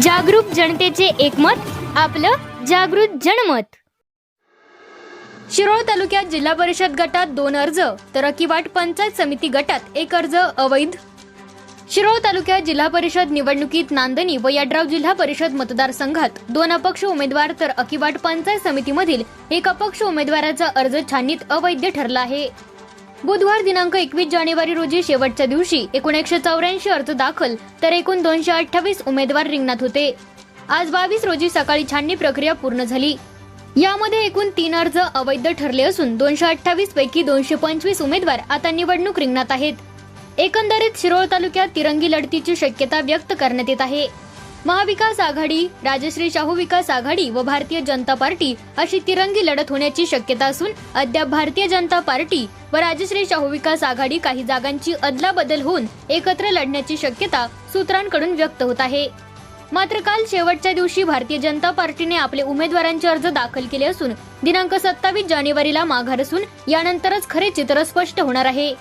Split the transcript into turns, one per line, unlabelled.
जागरूक जनतेचे एकमत आपलं जागृत जनमत. शिरोळ तालुक्यात जिल्हा परिषद गटात दोन अर्ज तर अकिवाट पंचायत समिती गटात एक अर्ज अवैध. शिरोळ तालुक्यात जिल्हा परिषद निवडणुकीत नांदणी व यड्राव जिल्हा परिषद मतदारसंघात दोन अपक्ष उमेदवार तर अकिवाट पंचायत समितीमधील एक अपक्ष उमेदवाराचा अर्ज छाननीत अवैध ठरला आहे. बुधवार दिनांक एकवीस जानेवारी रोजी शेवटच्या दिवशी एकूण एकशे चौऱ्याऐंशी अर्ज दाखल तर एकूण दोनशे अठ्ठावीस उमेदवार रिंगणात होते. आज बावीस रोजी सकाळी छाननी प्रक्रिया पूर्ण झाली. यामध्ये एकूण तीन अर्ज अवैध ठरले असून दोनशे अठ्ठावीस पैकी दोनशे पंचवीस उमेदवार आता निवडणूक रिंगणात आहेत. एकंदरीत शिरोळ तालुक्यात तिरंगी लढतीची शक्यता व्यक्त करण्यात येत आहे. महाविकास आघाडी राजश्री शाहू विकास आघाडी व भारतीय जनता पार्टी अशी तिरंगी लढत होण्याची शक्यता असून अद्याप भारतीय जनता पार्टी व राजश्री शाहू विकास आघाडी काही जागांची अदलाबदल होऊन एकत्र लढण्याची शक्यता सूत्रांकडून व्यक्त होत आहे. मात्र काल शेवटच्या दिवशी भारतीय जनता पार्टीने आपले उमेदवारांचे अर्ज दाखल केले असून दिनांक सत्तावीस जानेवारीला माघार असून यानंतरच खरे चित्र स्पष्ट होणार आहे.